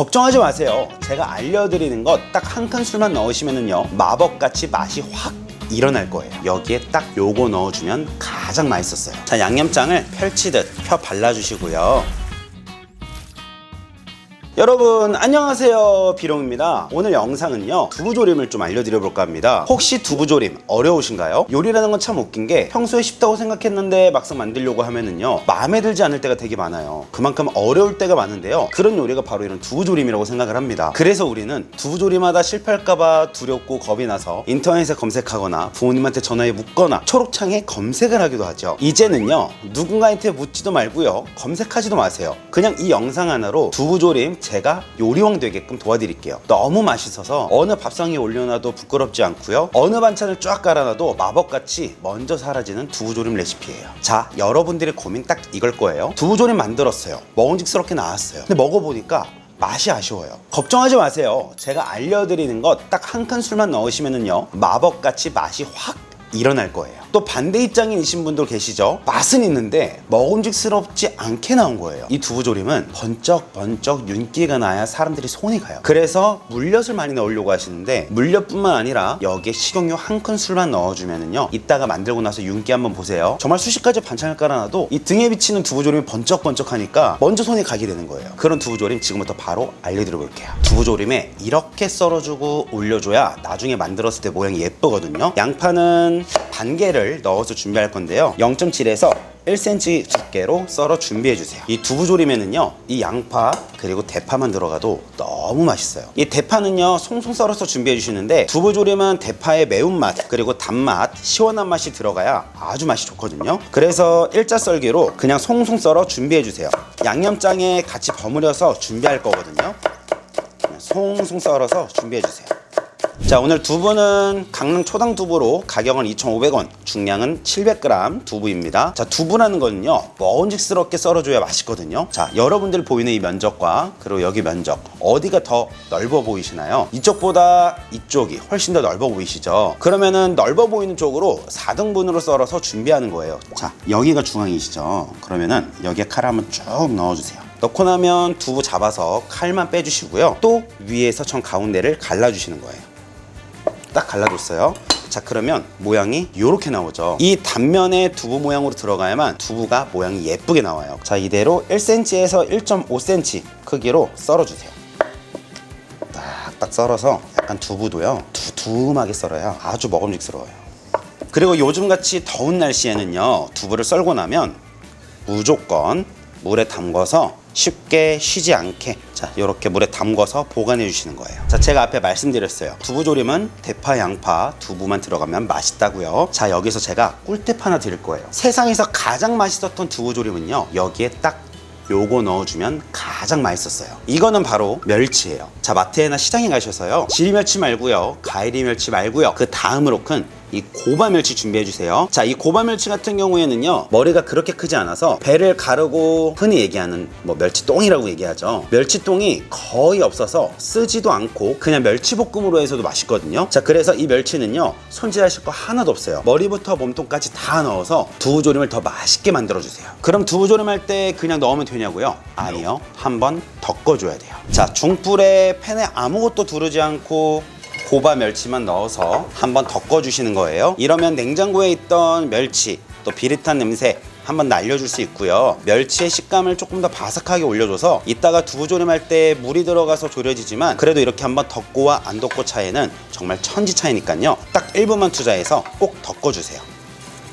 걱정하지 마세요. 제가 알려드리는 것 딱 한 큰 술만 넣으시면은요 마법같이 맛이 확 일어날 거예요. 여기에 딱 요거 넣어주면 가장 맛있었어요. 자 양념장을 펼치듯 펴 발라주시고요. 여러분 안녕하세요. 비롱입니다. 오늘 영상은요 두부조림을 좀 알려드려 볼까 합니다. 혹시 두부조림 어려우신가요? 요리라는 건 참 웃긴 게 평소에 쉽다고 생각했는데 막상 만들려고 하면은요 마음에 들지 않을 때가 되게 많아요. 그만큼 어려울 때가 많은데요 그런 요리가 바로 이런 두부조림이라고 생각을 합니다. 그래서 우리는 두부조림하다 실패할까봐 두렵고 겁이 나서 인터넷에 검색하거나 부모님한테 전화해 묻거나 초록창에 검색을 하기도 하죠. 이제는요 누군가한테 묻지도 말고요 검색하지도 마세요. 그냥 이 영상 하나로 두부조림 제가 요리왕 되게끔 도와드릴게요. 너무 맛있어서 어느 밥상에 올려놔도 부끄럽지 않고요. 어느 반찬을 쫙 깔아놔도 마법같이 먼저 사라지는 두부조림 레시피예요. 자, 여러분들의 고민 딱 이걸 거예요. 두부조림 만들었어요. 먹음직스럽게 나왔어요. 근데 먹어보니까 맛이 아쉬워요. 걱정하지 마세요. 제가 알려드리는 것 딱한큰 술만 넣으시면은요 마법같이 맛이 확 일어날 거예요. 또 반대 입장이신 분도 계시죠? 맛은 있는데 먹음직스럽지 않게 나온 거예요. 이 두부조림은 번쩍 번쩍 윤기가 나야 사람들이 손이 가요. 그래서 물엿을 많이 넣으려고 하시는데 물엿뿐만 아니라 여기에 식용유 한 큰술만 넣어주면은요 이따가 만들고 나서 윤기 한번 보세요. 정말 수십 가지 반찬을 깔아놔도 이 등에 비치는 두부조림이 번쩍번쩍하니까 먼저 손이 가게 되는 거예요. 그런 두부조림 지금부터 바로 알려드려 볼게요. 두부조림에 이렇게 썰어주고 올려줘야 나중에 만들었을 때 모양이 예쁘거든요. 양파는 반 개를 넣어서 준비할 건데요. 0.7에서 1cm 두께로 썰어 준비해 주세요. 이 두부조림에는요, 이 양파 그리고 대파만 들어가도 너무 맛있어요. 이 대파는요, 송송 썰어서 준비해 주시는데 두부조림은 대파의 매운맛 그리고 단맛, 시원한 맛이 들어가야 아주 맛이 좋거든요. 그래서 일자 썰기로 그냥 송송 썰어 준비해 주세요. 양념장에 같이 버무려서 준비할 거거든요. 송송 썰어서 준비해 주세요. 자 오늘 두부는 강릉 초당 두부로 가격은 2,500원 중량은 700g 두부입니다. 자 두부라는 거는요 먹음직스럽게 썰어줘야 맛있거든요. 자 여러분들 보이는 이 면적과 그리고 여기 면적 어디가 더 넓어 보이시나요? 이쪽보다 이쪽이 훨씬 더 넓어 보이시죠? 그러면은 넓어 보이는 쪽으로 4등분으로 썰어서 준비하는 거예요. 자 여기가 중앙이시죠? 그러면은 여기에 칼 한번 쭉 넣어주세요. 넣고 나면 두부 잡아서 칼만 빼주시고요. 또 위에서 전 가운데를 갈라주시는 거예요 딱 갈라줬어요. 자 그러면 모양이 이렇게 나오죠. 이 단면에 두부 모양으로 들어가야만 두부가 모양이 예쁘게 나와요. 자 이대로 1cm에서 1.5cm 크기로 썰어주세요. 딱딱 썰어서 약간 두부도요. 두툼하게 썰어야 아주 먹음직스러워요. 그리고 요즘같이 더운 날씨에는요 두부를 썰고 나면 무조건 물에 담궈서 쉽게 쉬지 않게 자 이렇게 물에 담궈서 보관해 주시는 거예요 자 제가 앞에 말씀드렸어요 두부조림은 대파 양파 두부만 들어가면 맛있다고요 자 여기서 제가 꿀팁 하나 드릴 거예요 세상에서 가장 맛있었던 두부조림은요 여기에 딱 요거 넣어주면 가장 맛있었어요. 이거는 바로 멸치예요. 자 마트에나 시장에 가셔서요. 지리멸치 말고요, 가이리멸치 말고요. 그 다음으로 큰 이 고바 멸치 준비해 주세요. 자, 이 고바 멸치 같은 경우에는요, 머리가 그렇게 크지 않아서 배를 가르고 흔히 얘기하는 뭐 멸치똥이라고 얘기하죠. 멸치똥이 거의 없어서 쓰지도 않고 그냥 멸치볶음으로 해서도 맛있거든요. 자, 그래서 이 멸치는요, 손질하실 거 하나도 없어요. 머리부터 몸통까지 다 넣어서 두부조림을 더 맛있게 만들어 주세요. 그럼 두부조림 할 때 그냥 넣으면 되냐고요? 아니요. 한번 덮어 줘야 돼요. 자, 중불에 팬에 아무것도 두르지 않고 고바 멸치만 넣어서 한번 덮어주시는 거예요. 이러면 냉장고에 있던 멸치 또 비릿한 냄새 한번 날려줄 수 있고요. 멸치의 식감을 조금 더 바삭하게 올려줘서 이따가 두부 조림할 때 물이 들어가서 졸여지지만 그래도 이렇게 한번 덮고와 안 덮고 차이는 정말 천지 차이니까요. 딱 1분만 투자해서 꼭 덮어주세요.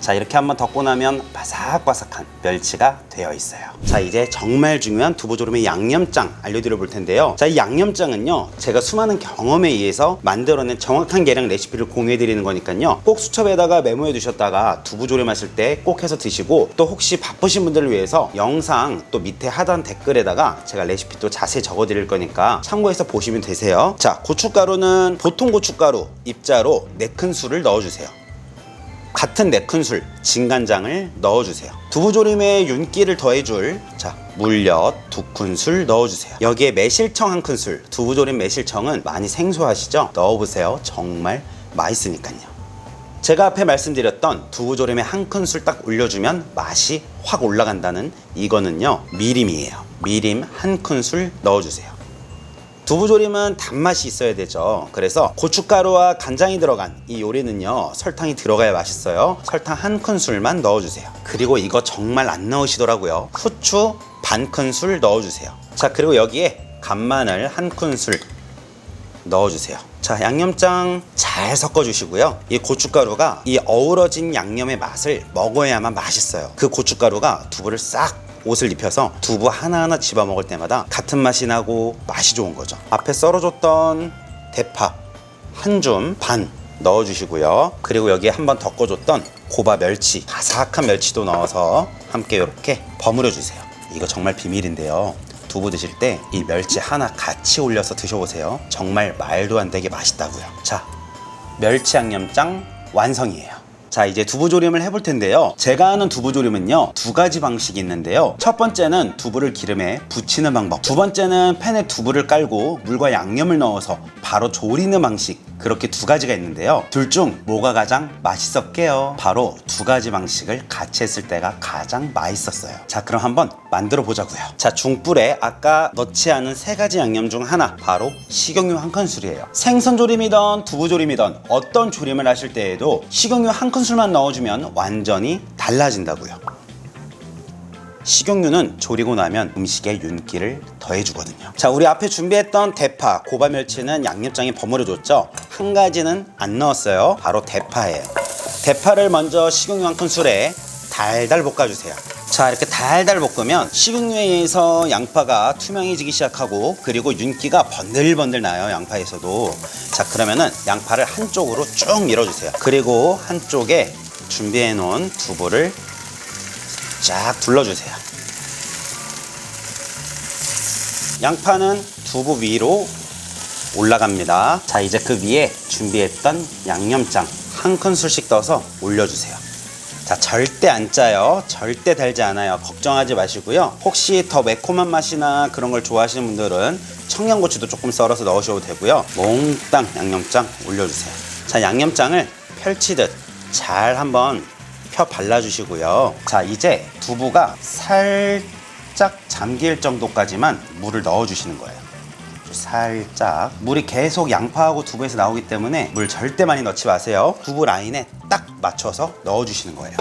자 이렇게 한번 덮고 나면 바삭바삭한 멸치가 되어 있어요. 자 이제 정말 중요한 두부조림의 양념장 알려드려 볼 텐데요. 자 이 양념장은요 제가 수많은 경험에 의해서 만들어낸 정확한 계량 레시피를 공유해 드리는 거니까요. 꼭 수첩에다가 메모해 두셨다가 두부조림 하실 때 꼭 해서 드시고 또 혹시 바쁘신 분들을 위해서 영상 또 밑에 하단 댓글에다가 제가 레시피 또 자세히 적어 드릴 거니까 참고해서 보시면 되세요. 자 고춧가루는 보통 고춧가루 입자로 4큰술을 넣어주세요 같은 네 큰술 진간장을 넣어주세요. 두부조림에 윤기를 더해줄 자 물엿 두 큰술 넣어주세요. 여기에 매실청 한 큰술. 두부조림 매실청은 많이 생소하시죠? 넣어보세요. 정말 맛있으니까요. 제가 앞에 말씀드렸던 두부조림에 한 큰술 딱 올려주면 맛이 확 올라간다는 이거는요 미림이에요. 미림 한 큰술 넣어주세요. 두부조림은 단맛이 있어야 되죠. 그래서 고춧가루와 간장이 들어간 이 요리는요, 설탕이 들어가야 맛있어요. 설탕 한 큰술만 넣어주세요. 그리고 이거 정말 안 넣으시더라고요. 후추 반 큰술 넣어주세요. 자, 그리고 여기에 간마늘 한 큰술 넣어주세요. 자, 양념장 잘 섞어주시고요. 이 고춧가루가 이 어우러진 양념의 맛을 먹어야만 맛있어요. 그 고춧가루가 두부를 싹 옷을 입혀서 두부 하나하나 집어 먹을 때마다 같은 맛이 나고 맛이 좋은 거죠. 앞에 썰어줬던 대파 한 줌 반 넣어주시고요. 그리고 여기에 한 번 덮어줬던 고바 멸치, 바삭한 멸치도 넣어서 함께 이렇게 버무려 주세요. 이거 정말 비밀인데요. 두부 드실 때 이 멸치 하나 같이 올려서 드셔보세요. 정말 말도 안 되게 맛있다고요. 자, 멸치 양념장 완성이에요. 자, 이제 두부조림을 해볼 텐데요. 제가 하는 두부조림은요, 두 가지 방식이 있는데요. 첫 번째는 두부를 기름에 부치는 방법. 두 번째는 팬에 두부를 깔고 물과 양념을 넣어서 바로 조리는 방식. 그렇게 두 가지가 있는데요. 둘 중 뭐가 가장 맛있었게요? 바로 두 가지 방식을 같이 했을 때가 가장 맛있었어요. 자, 그럼 한번 만들어 보자고요. 자, 중불에 아까 넣지 않은 세 가지 양념 중 하나, 바로 식용유 한 큰술이에요. 생선 조림이든 두부 조림이든 어떤 조림을 하실 때에도 식용유 한 큰술만 넣어주면 완전히 달라진다고요. 식용유는 조리고 나면 음식에 윤기를 더해주거든요. 자, 우리 앞에 준비했던 대파, 고바 멸치는 양념장에 버무려줬죠? 한 가지는 안 넣었어요. 바로 대파예요. 대파를 먼저 식용유 한 큰술에 달달 볶아주세요. 자, 이렇게 달달 볶으면 식용유에 의해서 양파가 투명해지기 시작하고 그리고 윤기가 번들번들 나요, 양파에서도. 자, 그러면은 양파를 한쪽으로 쭉 밀어주세요. 그리고 한쪽에 준비해 놓은 두부를 쫙 둘러주세요. 양파는 두부 위로 올라갑니다. 자, 이제 그 위에 준비했던 양념장 한 큰술씩 떠서 올려주세요. 자, 절대 안 짜요. 절대 달지 않아요. 걱정하지 마시고요. 혹시 더 매콤한 맛이나 그런 걸 좋아하시는 분들은 청양고추도 조금 썰어서 넣으셔도 되고요. 몽땅 양념장 올려주세요. 자, 양념장을 펼치듯 잘 한번 펴 발라주시고요. 자, 이제 두부가 살짝 잠길 정도까지만 물을 넣어주시는 거예요. 살짝. 물이 계속 양파하고 두부에서 나오기 때문에 물 절대 많이 넣지 마세요. 두부 라인에 딱 맞춰서 넣어주시는 거예요.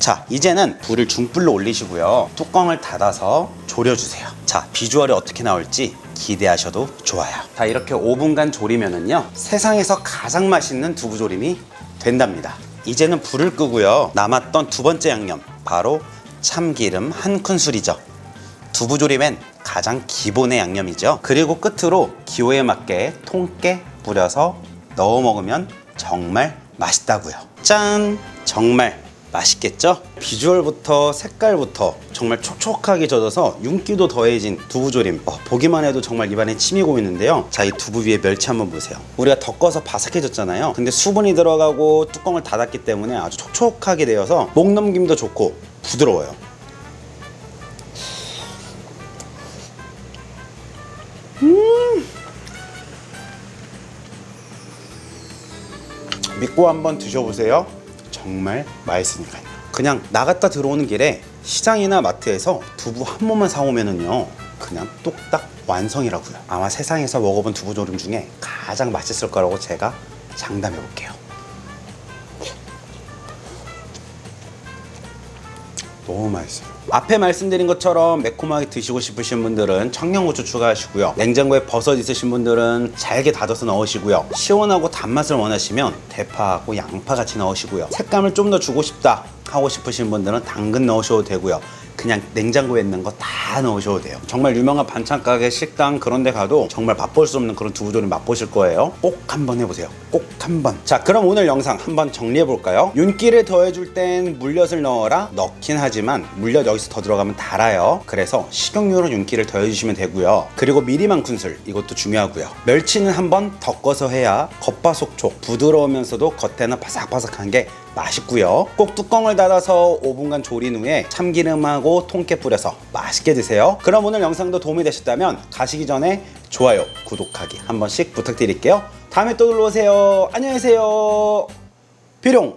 자 이제는 불을 중불로 올리시고요. 뚜껑을 닫아서 졸여주세요. 자 비주얼이 어떻게 나올지 기대하셔도 좋아요. 자 이렇게 5분간 졸이면은요 세상에서 가장 맛있는 두부조림이 된답니다 이제는 불을 끄고요 남았던 두 번째 양념 바로 참기름 한 큰술이죠 두부 조림엔 가장 기본의 양념이죠. 그리고 끝으로 기호에 맞게 통깨 뿌려서 넣어 먹으면 정말 맛있다고요. 짠! 정말 맛있겠죠? 비주얼부터 색깔부터 정말 촉촉하게 젖어서 윤기도 더해진 두부조림. 어, 보기만 해도 정말 입안에 침이 고이는데요. 자 이 두부 위에 멸치 한번 보세요. 우리가 덮어서 바삭해졌잖아요. 근데 수분이 들어가고 뚜껑을 닫았기 때문에 아주 촉촉하게 되어서 목 넘김도 좋고 부드러워요. 믿고 한번 드셔보세요. 정말 맛있으니까요. 그냥 나갔다 들어오는 길에 시장이나 마트에서 두부 한 모만 사오면은요. 그냥 뚝딱 완성이라고요. 아마 세상에서 먹어본 두부조림 중에 가장 맛있을 거라고 제가 장담해 볼게요. 너무 맛있어요. 앞에 말씀드린 것처럼 매콤하게 드시고 싶으신 분들은 청양고추 추가하시고요. 냉장고에 버섯 있으신 분들은 잘게 다져서 넣으시고요. 시원하고 단맛을 원하시면 대파하고 양파 같이 넣으시고요. 색감을 좀 더 주고 싶다 하고 싶으신 분들은 당근 넣으셔도 되고요. 그냥 냉장고에 있는 거 다 넣으셔도 돼요. 정말 유명한 반찬 가게, 식당 그런 데 가도 정말 맛볼 수 없는 그런 두부조림 맛보실 거예요. 꼭 한번 해보세요. 꼭 한번. 자, 그럼 오늘 영상 한번 정리해 볼까요? 윤기를 더해줄 땐 물엿을 넣어라. 넣긴 하지만 물엿 여기서 더 들어가면 달아요. 그래서 식용유로 윤기를 더해주시면 되고요. 그리고 미리만 큰술 이것도 중요하고요. 멸치는 한번 덮어서 해야 겉바속촉 부드러우면서도 겉에는 바삭바삭한 게 맛있고요. 꼭 뚜껑을 닫아서 5분간 졸인 후에 참기름하고 통깨 뿌려서 맛있게 드세요. 그럼 오늘 영상도 도움이 되셨다면 가시기 전에 좋아요, 구독하기 한 번씩 부탁드릴게요. 다음에 또 놀러 오세요. 안녕히 계세요. 비룡.